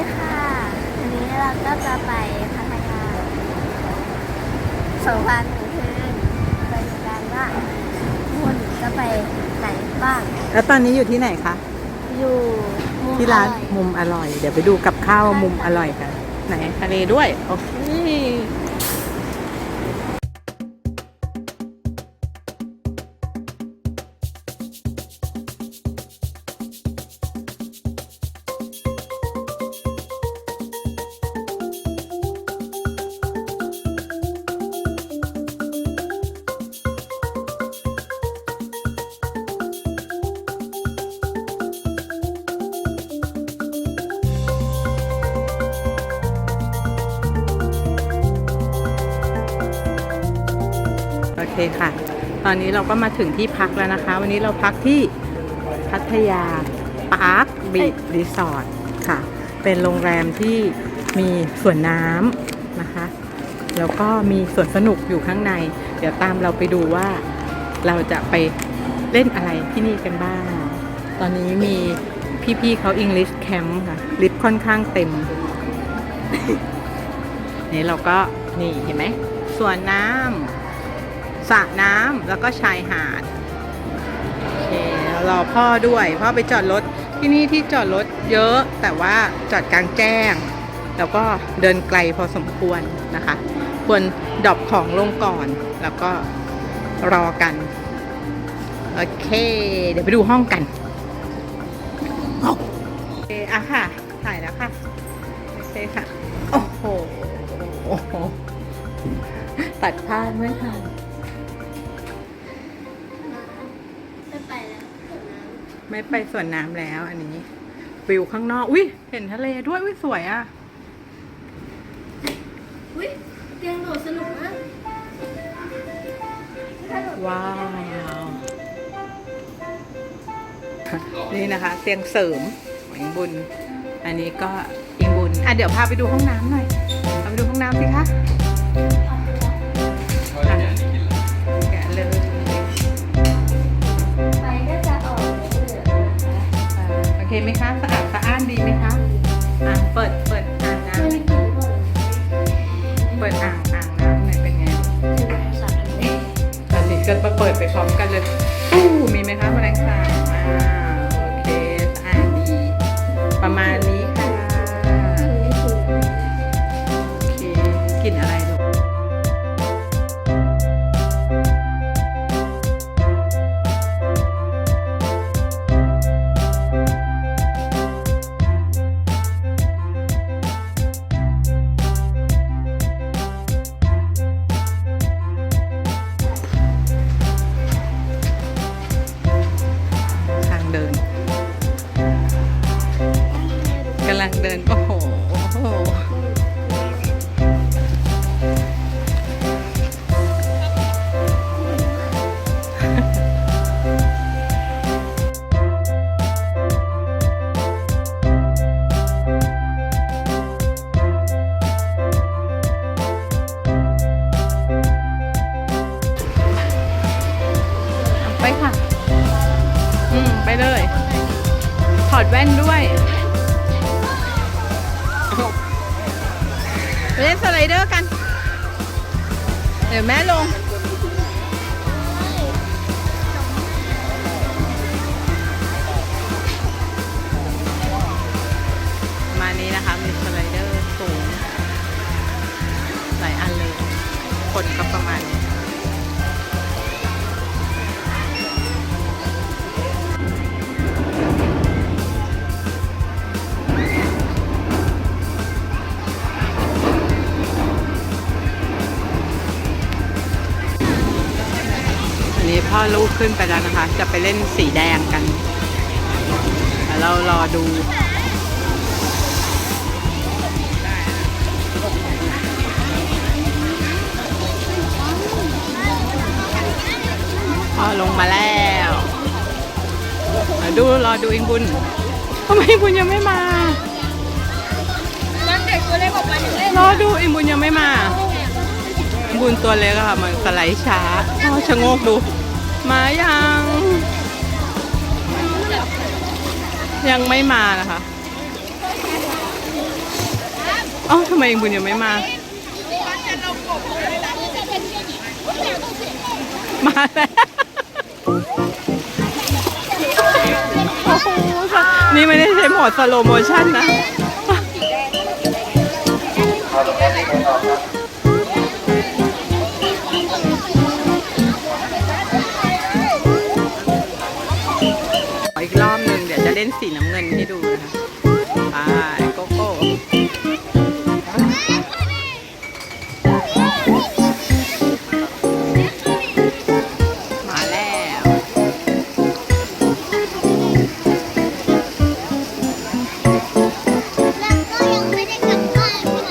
ดีค่ะวันนี้เราก็จะไปพัทยาสองวันหนึ่งคืนไปดูกันว่าคุณจะไปไหนบ้าง แล้วตอนนี้อยู่ที่ไหนคะ อยู่มุมที่ร้านออย มุมอร่อย เดี๋ยวไปดูกับข้าวมุมอร่อยกัน ไหนทะเลด้วย โอเค คค่ะ ตอนนี้เราก็มาถึงที่พักแล้วนะคะ วันนี้เราพักที่พัทยาปาร์คบีชรีสอร์ทค่ะ เป็นโรงแรมที่มีสวนน้ำนะคะ แล้วก็มีสวนสนุกอยู่ข้างใน เดี๋ยวตามเราไปดูว่าเราจะไปเล่นอะไรที่นี่กันบ้าง ตอนนี้มีพี่ๆเขา English Camp ค่ะ ลิฟต์ค่อนข้างเต็ม นี่เราก็นี่เห็นไหมสวนน้ำ สระน้ำแล้วก็ชายหาดโอเครอพ่อด้วย พ่อไปจอดรถที่นี่ที่จอดรถเยอะแต่ว่าจอดกลางแจ้ง แล้วก็เดินไกลพอสมควรนะคะ ควรดรอปของลงก่อนแล้วก็รอกัน โอเค เดี๋ยวไปดูห้องกันโอเคอะค่ะ ถ่ายแล้วค่ะโอเคค่ะ โอ้โห ตัดพลาดไม่ทัน ไม่ไปสวนน้ำแล้ว อันนี้วิวข้างนอก อุ้ยเห็นทะเลด้วย อุ้ยสวยอะำอุ้ยเตียงโดดสนุกมากว้าว นี่นะคะ เตียงเสริมของอิงบุญ อันนี้ก็อิงบุญ อะเดี๋ยวพาไปดูห้องน้ำหน่อยพาไปดูห้องน้ำสิคะอะ ไหมคะสะอาดสะอ้านดีไหมคะอะเปิดเปิดอ่างน้ไม่มีกลิ่นก่อนำเปิดอ่างอ่างน้ำหน่อยเป็นไงถึงแม้สัตว์มันไม่อันนี้ก็มาเปิดไปพร้อมกันเลยอู้มีไหมคะแมลงสาบ ไปค่ะ อืม ไปเลย ถอดแว่นด้วยไปเล่นสไลเดอร์กัน เดี๋ยวแม่ลง มานี้นะคะ มีสไลเดอร์สูง หลายอันเลย คนก็ประมาณนี้ ขึ้นไปแล้วนะคะ จะไปเล่นสีแดงกันเดี๋ยวเรารอดูพ่อลงมาแล้วเดี๋ยวดูรอดูอิงบุญทำไมอิงบุญยังไม่มานั่นเด็กตัวเล็กออกมาถึงเล่นรอดูอิงบุญยังไม่มาบุญตัวเล็กอะค่ะมันสไลด์ช้าพ่อชะโงกดู มายัง ยังไม่มานะคะเอ้าทำไมเองบุญยังไม่มา มาแล้วโอ้โหนี่ไม่ได้ใช้โหมดสโลโมชั่นนะ จะเล่นสีน้ำเงินให้ดูนะคะไปโกโก้มาแล้ว แล้วก็ยังไม่ได้กลับบ้านใช่ไหม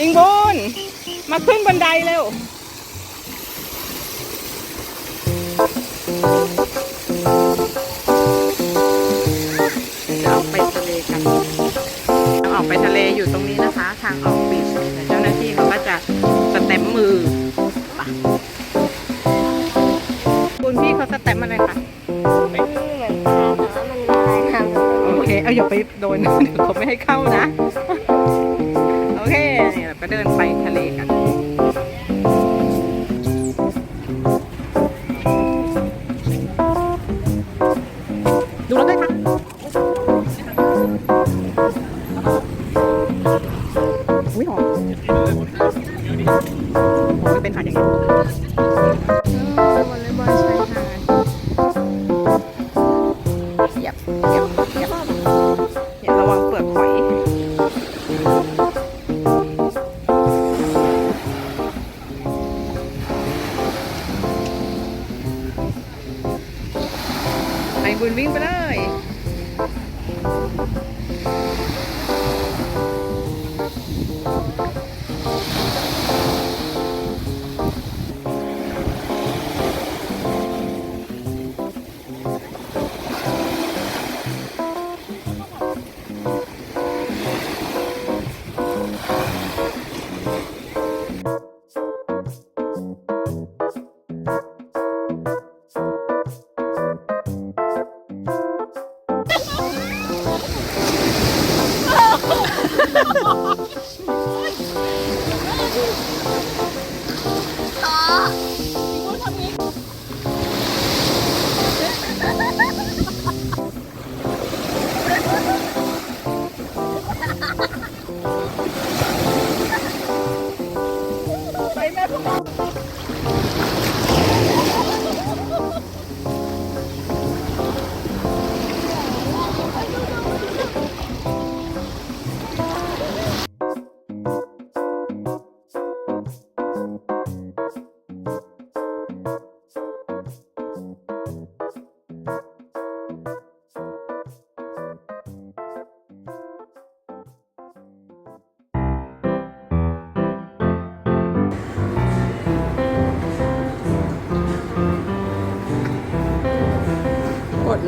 อิงบุญมาขึ้นบันไดเร็วจะออกไปทะเลกันทางออกไปทะเลอยู่ตรงนี้นะคะ ทางออกปิดแต่เจ้าหน้าที่เขาก็จะสแตมป์มือไปคุณพี่เขาสแตมป์อะไรคะมันเหมือนปลาแต่ว่ามันละลายน้ำโอเค เอาอย่าไปโดนเดี๋ยวเขาไม่ให้เข้านะ ก็เดินไปทะเลกันดูรถด้วยค่ะอุ้ยหอมหอมไม่เป็นหาดอย่างนี้วอลเลย์บอลชายหาดเหยียบเหยียบ ก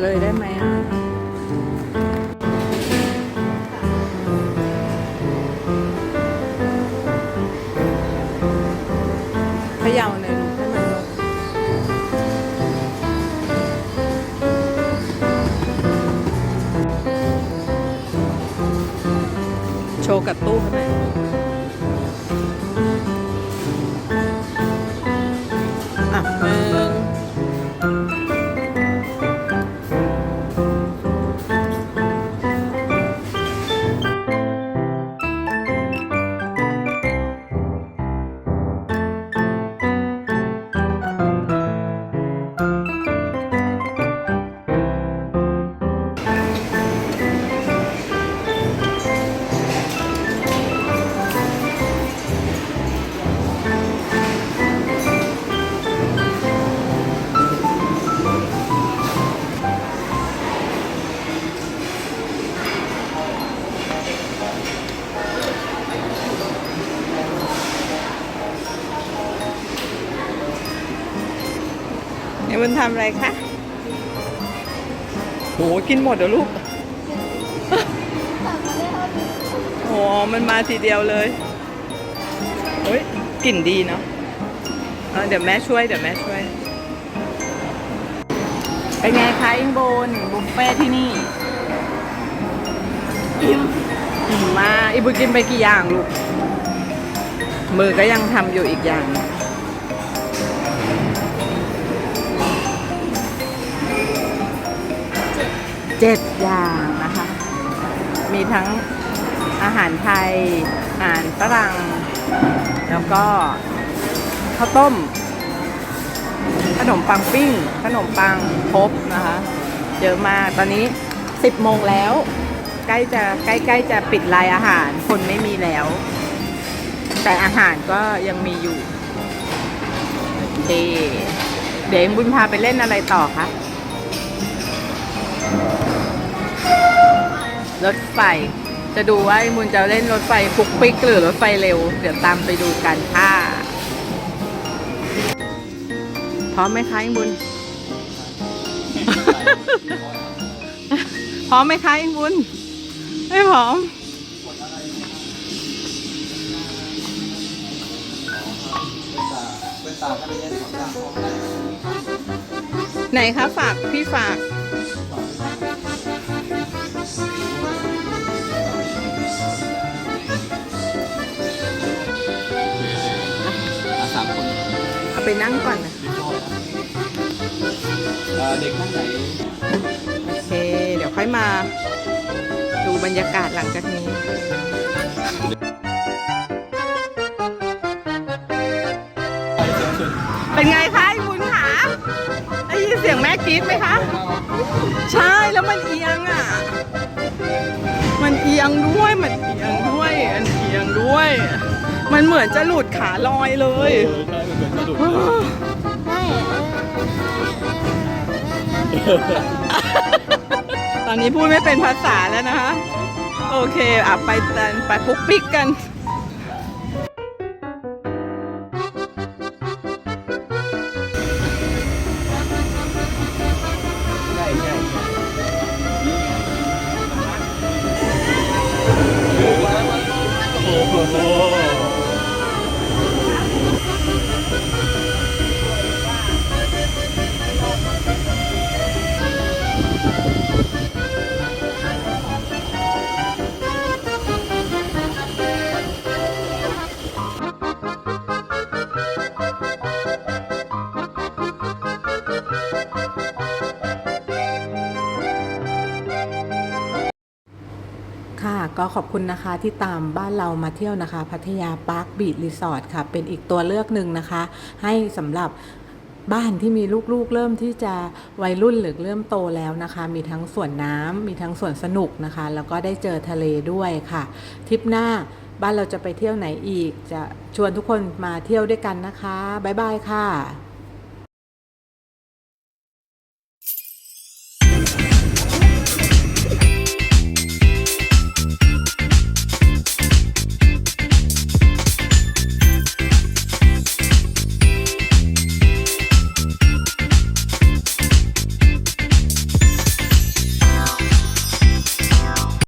เลยได้ไหมำอะไรคะโหกินหมดเหรอลูกตักมาได้เท่านี้โอ้มันมาทีเดียวเลยเฮ้ยกลิ่นดีเนาะเออเดี๋ยวแม่ช่วย เดี๋ยวแม่ช่วย เป็นไงคะอิงโบนบุฟเฟ่ที่นี่ อิ่มอิ่มมากอีบุญกินไปกี่อย่างลูก มือก็ยังทำอยู่อีกอย่าง เจ็ดอย่างนะคะ มีทั้งอาหารไทย อาหารฝรั่ง แล้วก็ข้าวต้ม ขนมปังปิ้ง ขนมปังครบนะคะ เยอะมาก ตอนนี้ 10 โมงแล้ว ใกล้จะใกล้ๆจะปิดรายอาหาร คนไม่มีแล้ว แต่อาหารก็ยังมีอยู่เคเดี๋ยวเอ็งบุญพาไปเล่นอะไรต่อคะ รถไฟ จะดูว่าไอ้มุนจะเล่นรถไฟปุกปิกหรือรถไฟเร็ว เดี๋ยวตามไปดูกันค่ะ พร้อมไหมคะไอ้บุญพร้อมไหมคะไอ้บุญไม่พร้อมไหนคะฝากพี่ฝาก ไปนั่งก่อนนะเด็กท่านไหนโอเค เดี๋ยวค่อยมาดูบรรยากาศหลังจากนี้เป็นไงคะไอ้บุญขาได้ยินเสียงแม่กรี๊ดไหมคะ ใช่แล้วมันเอียงอะ มันเอียงด้วย มันเอียงด้วยมันเอียงด้วย มันเหมือนจะหลุดขาลอยเลยใช่เหมือนกระดูกใช่ตอนนี้พูดไม่เป็นภาษาแล้วนะคะ โอเคอะไปกันไปปุ๊กปิ๊กกัน ก็ขอบคุณนะคะที่ตามบ้านเรามาเที่ยวนะคะ พัทยาปาร์คบีชรีสอร์ทค่ะ เป็นอีกตัวเลือกหนึ่งนะคะ ให้สำหรับบ้านที่มีลูกๆ เริ่มที่จะวัยรุ่นหรือเริ่มโตแล้วนะคะ มีทั้งส่วนน้ำมีทั้งส่วนสนุกนะคะ แล้วก็ได้เจอทะเลด้วยค่ะทริปหน้าบ้านเราจะไปเที่ยวไหนอีก จะชวนทุกคนมาเที่ยวด้วยกันนะคะ บ๊ายบายค่ะ